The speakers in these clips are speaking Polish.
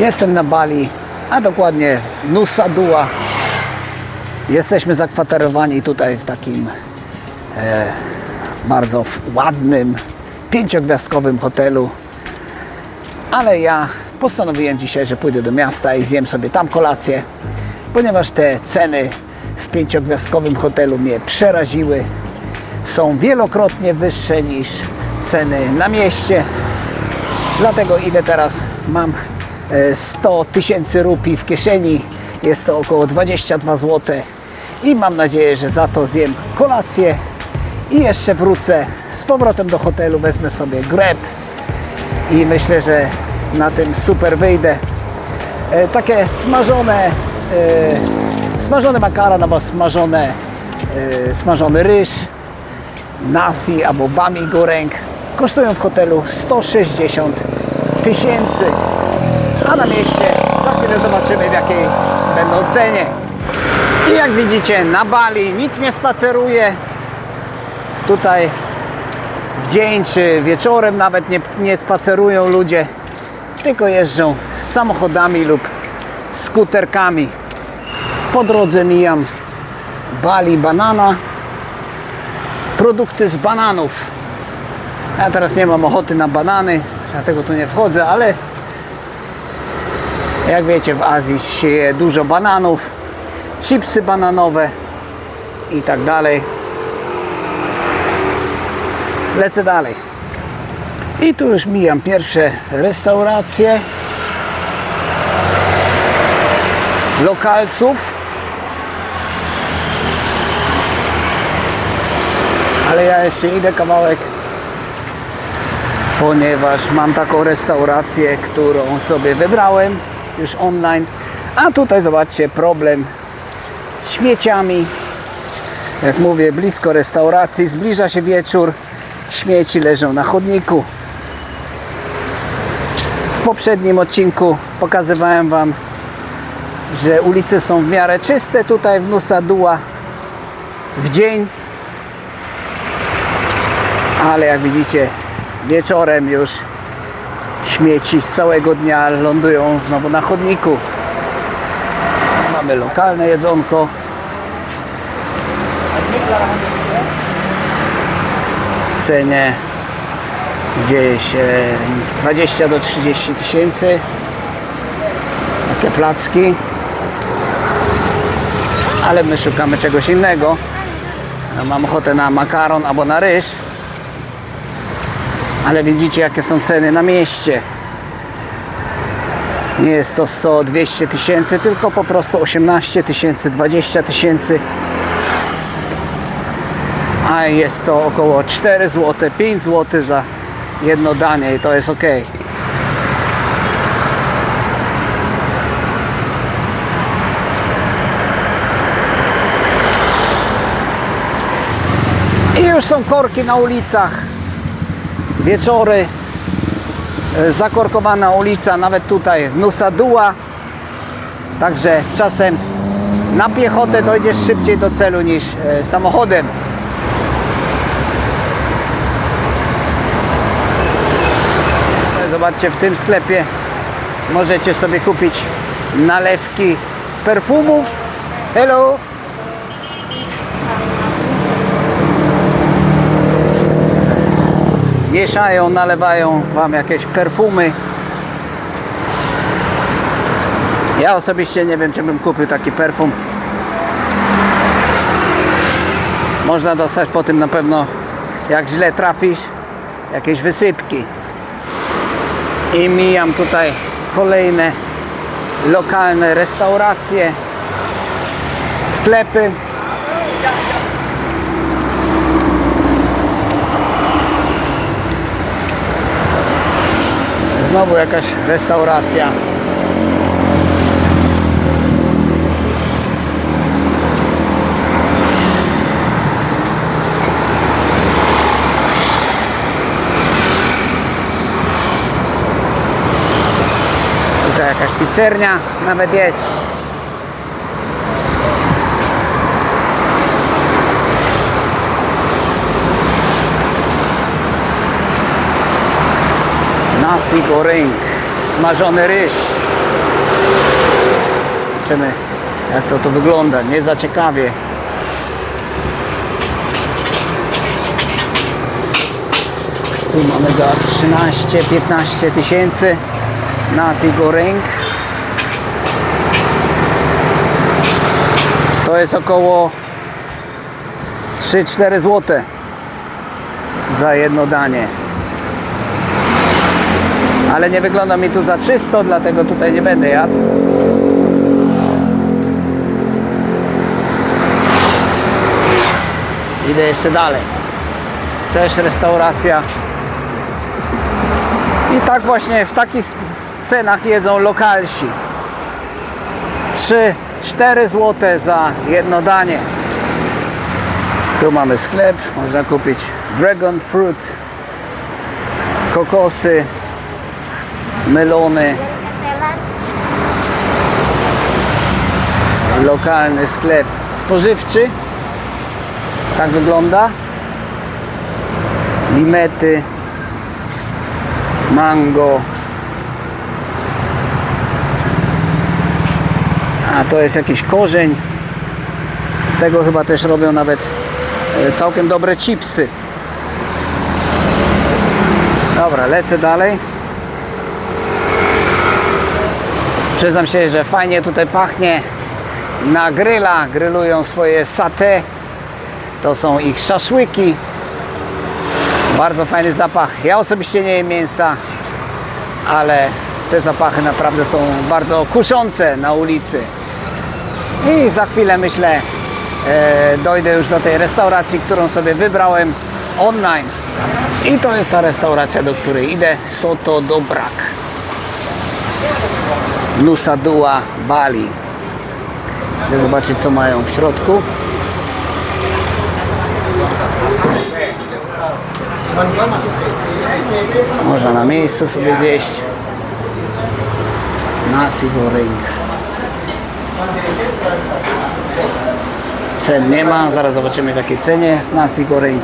Jestem na Bali, a dokładnie Nusa Dua. Jesteśmy zakwaterowani tutaj w takim e, bardzo ładnym, pięciogwiazdkowym hotelu. Ale ja postanowiłem dzisiaj, że pójdę do miasta i zjem sobie tam kolację, ponieważ te ceny w pięciogwiazdkowym hotelu mnie przeraziły. Są wielokrotnie wyższe niż ceny na mieście. Dlatego ile teraz mam 100 tysięcy rupii w kieszeni, jest to około 22 zł i mam nadzieję, że za to zjem kolację. I jeszcze wrócę z powrotem do hotelu, wezmę sobie greb i myślę, że na tym super wyjdę. E, takie smażone, e, smażone makaron albo smażone, e, smażony ryż, nasi albo bami goreng kosztują w hotelu 160 tysięcy, a na mieście za chwilę zobaczymy w jakiej będą cenie. I jak widzicie na Bali nikt nie spaceruje. Tutaj w dzień czy wieczorem nawet nie, nie spacerują ludzie, tylko jeżdżą samochodami lub skuterkami. Po drodze mijam Bali Banana, produkty z bananów. Ja teraz nie mam ochoty na banany, dlatego tu nie wchodzę, ale jak wiecie w Azji się je dużo bananów, chipsy bananowe i tak dalej. Lecę dalej. I tu już mijam pierwsze restauracje lokalsów. Ale ja jeszcze idę kawałek, ponieważ mam taką restaurację, którą sobie wybrałem już online. A tutaj zobaczcie problem z śmieciami. Jak mówię, blisko restauracji, zbliża się wieczór, śmieci leżą na chodniku. W poprzednim odcinku pokazywałem Wam, że ulice są w miarę czyste tutaj w Nusa Dua w dzień, ale jak widzicie wieczorem już śmieci z całego dnia lądują znowu na chodniku. Mamy lokalne jedzonko. W cenie gdzieś e, 20 do 30 tysięcy. Takie placki. Ale my szukamy czegoś innego. Mam ochotę na makaron albo na ryż. Ale widzicie jakie są ceny na mieście. Nie jest to 100-200 tysięcy, tylko po prostu 18 tysięcy, 20 tysięcy. A jest to około 4 zł, 5 zł za jedno danie i to jest ok. I już są korki na ulicach. Wieczory. e, Zakorkowana ulica, nawet tutaj w Nusa Dua. Także czasem na piechotę dojdziesz szybciej do celu niż e, samochodem. Zobaczcie, w tym sklepie możecie sobie kupić nalewki perfumów. Hello! Mieszają, nalewają Wam jakieś perfumy. Ja osobiście nie wiem, czy bym kupił taki perfum. Można dostać po tym na pewno, jak źle trafisz, jakieś wysypki. I mijam tutaj kolejne lokalne restauracje, sklepy. Znowu jakaś restauracja. Tutaj jakaś pizzernia nawet jest. Nasi goreng, smażony ryż. Zobaczymy jak to, to wygląda. Nie za ciekawie. Tu mamy za 13-15 tysięcy nasi goreng. To jest około 3-4 zł za jedno danie. Ale nie wygląda mi tu za czysto, dlatego tutaj nie będę jadł. Idę jeszcze dalej. Też restauracja. I tak właśnie w takich cenach jedzą lokalsi. 3-4 zł za jedno danie. Tu mamy sklep, można kupić dragon fruit, kokosy, melony. Lokalny sklep spożywczy. Tak wygląda. Limety, mango. A to jest jakiś korzeń. Z tego chyba też robią nawet e, całkiem dobre chipsy. Dobra, lecę dalej. Przyznam się, że fajnie tutaj pachnie. Na gryla grylują swoje satę. To są ich szaszłyki. Bardzo fajny zapach. Ja osobiście nie jem mięsa, ale te zapachy naprawdę są bardzo kuszące na ulicy. I za chwilę myślę e, dojdę już do tej restauracji, którą sobie wybrałem online. I to jest ta restauracja, do której idę. Soto Dobrak. Nusa Dua Bali. Chcę zobaczyć co mają w środku. Można na miejscu sobie zjeść. Nasi goreng. Cen nie ma, zaraz zobaczymy w jakiej cenie jest nasi goreng.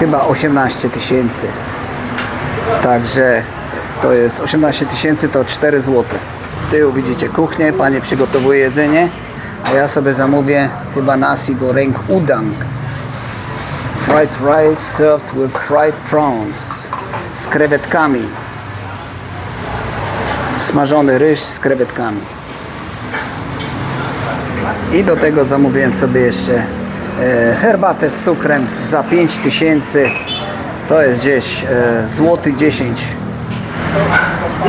Chyba 18 tysięcy. Także to jest 18 tysięcy to 4 zł. Z tyłu widzicie kuchnię, panie przygotowuje jedzenie, a ja sobie zamówię chyba nasi goreng udang. Fried rice served with fried prawns z krewetkami. Smażony ryż z krewetkami. I do tego zamówiłem sobie jeszcze e, herbatę z cukrem za 5000. To jest gdzieś e, złoty 10.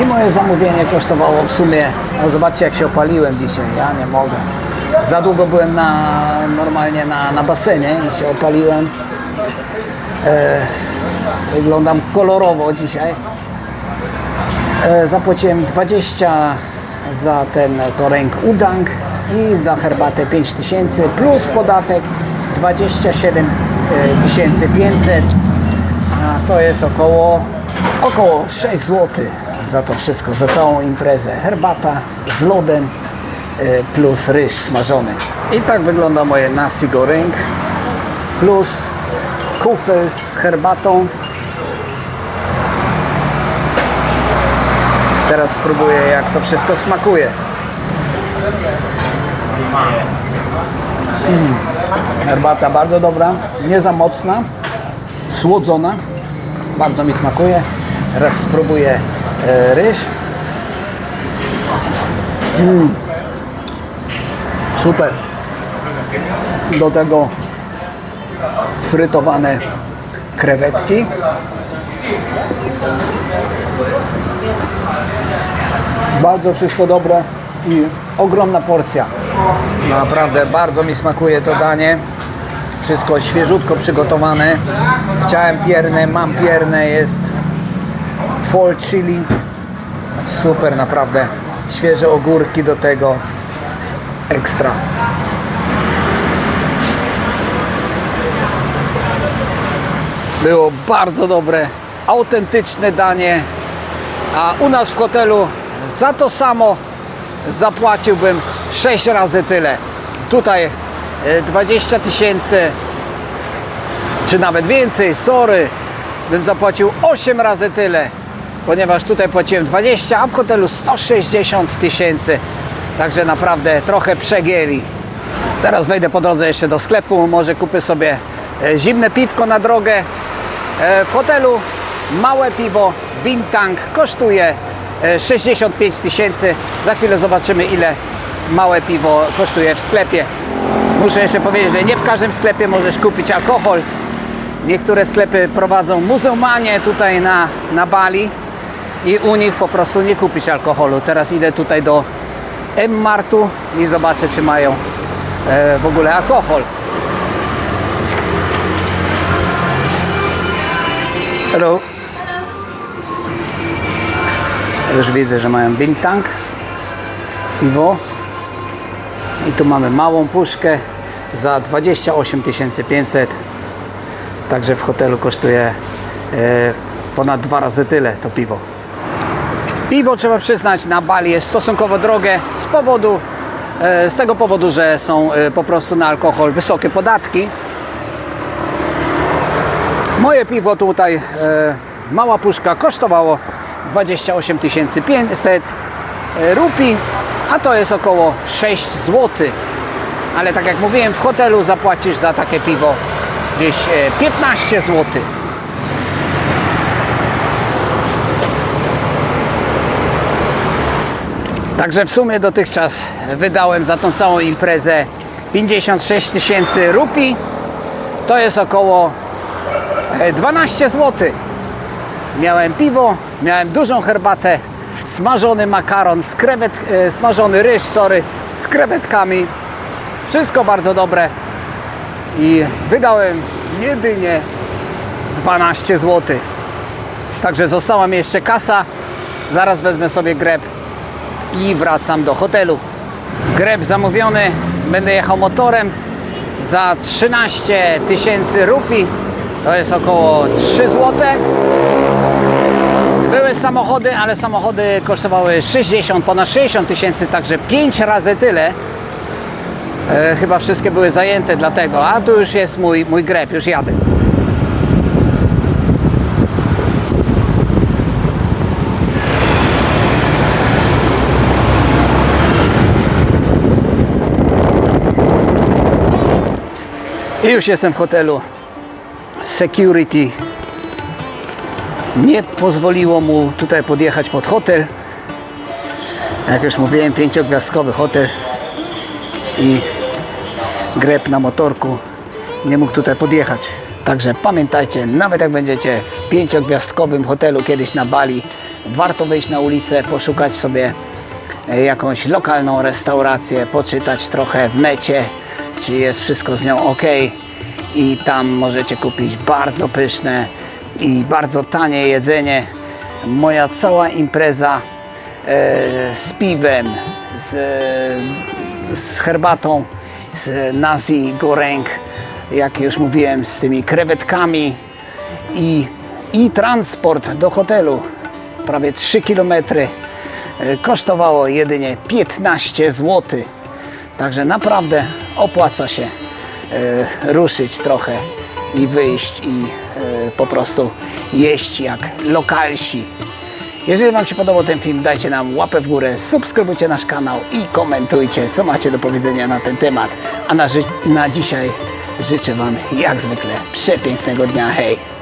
I moje zamówienie kosztowało w sumie, no zobaczcie jak się opaliłem dzisiaj, ja nie mogę. Za długo byłem na, normalnie na, na basenie i się opaliłem. E, wyglądam kolorowo dzisiaj. E, zapłaciłem 20 za ten koręk udang i za herbatę 5000 plus podatek 27 500 a to jest około około 6 zł za to wszystko, za całą imprezę herbata z lodem e, plus ryż smażony i tak wygląda moje nasi goreng plus kufel z herbatą Teraz spróbuję jak to wszystko smakuje. Mm. Herbata bardzo dobra, nie za mocna, słodzona, bardzo mi smakuje. Teraz spróbuję e, ryż. Mm. Super. Do tego frytowane krewetki. Bardzo wszystko dobre i ogromna porcja. Naprawdę bardzo mi smakuje to danie. Wszystko świeżutko przygotowane. Chciałem pierne, mam pierne, jest fall chili. Super naprawdę. Świeże ogórki do tego. Ekstra. Było bardzo dobre, autentyczne danie. A u nas w hotelu za to samo zapłaciłbym 6 razy tyle. Tutaj 20 tysięcy, czy nawet więcej, sorry, bym zapłacił 8 razy tyle. ponieważ tutaj płaciłem 20, a w hotelu 160 tysięcy. Także naprawdę trochę przegięli. Teraz wejdę po drodze jeszcze do sklepu, może kupię sobie e, zimne piwko na drogę. E, W hotelu małe piwo Bintang kosztuje e, 65 tysięcy. Za chwilę zobaczymy ile małe piwo kosztuje w sklepie. Muszę jeszcze powiedzieć, że nie w każdym sklepie możesz kupić alkohol. Niektóre sklepy prowadzą muzułmanie tutaj na, na Bali i u nich po prostu nie kupisz alkoholu. Teraz idę tutaj do M-Martu i zobaczę czy mają e, w ogóle alkohol. Hello. Już widzę, że mają Bintang piwo. I tu mamy małą puszkę za 28 500. Także w hotelu kosztuje e, ponad dwa razy tyle to piwo. Piwo trzeba przyznać na Bali jest stosunkowo drogie z powodu e, z tego powodu, że są e, po prostu na alkohol wysokie podatki. Moje piwo tutaj, mała puszka, kosztowało 28 500 e, rupii, a to jest około 6 zł. Ale tak jak mówiłem, w hotelu zapłacisz za takie piwo gdzieś e, 15 zł. Także w sumie dotychczas wydałem za tą całą imprezę 56 tysięcy rupii. To jest około e, 12 zł. Miałem piwo, miałem dużą herbatę, smażony makaron, z e, smażony ryż, sorry, z krewetkami. Wszystko bardzo dobre. I wydałem jedynie 12 zł. Także została mi jeszcze kasa. Zaraz wezmę sobie greb i wracam do hotelu. Greb zamówiony, będę jechał motorem za 13 tysięcy rupii. To jest około 3 zł. Były samochody, ale samochody kosztowały 60, ponad 60 tysięcy, także 5 razy tyle. E, chyba wszystkie były zajęte dlatego, a tu już jest mój, mój greb, już jadę. I już jestem w hotelu. Security nie pozwoliło mu tutaj podjechać pod hotel. Jak już mówiłem, pięciogwiazdkowy hotel i greb na motorku nie mógł tutaj podjechać. Także pamiętajcie, nawet jak będziecie w pięciogwiazdkowym hotelu kiedyś na Bali, warto wyjść na ulicę, poszukać sobie e, jakąś lokalną restaurację, poczytać trochę w necie, czy jest wszystko z nią ok. I tam możecie kupić bardzo pyszne i bardzo tanie jedzenie. Moja cała impreza e, z piwem, z, e, z herbatą, z nasi goreng, jak już mówiłem, z tymi krewetkami i, i transport do hotelu, prawie 3 km, e, kosztowało jedynie 15 zł. Także naprawdę opłaca się e, ruszyć trochę i wyjść i e, po prostu jeść jak lokalsi. Jeżeli Wam się podobał ten film, dajcie nam łapę w górę, subskrybujcie nasz kanał i komentujcie, co macie do powiedzenia na ten temat. A na, na dzisiaj życzę Wam jak zwykle przepięknego dnia. Hej!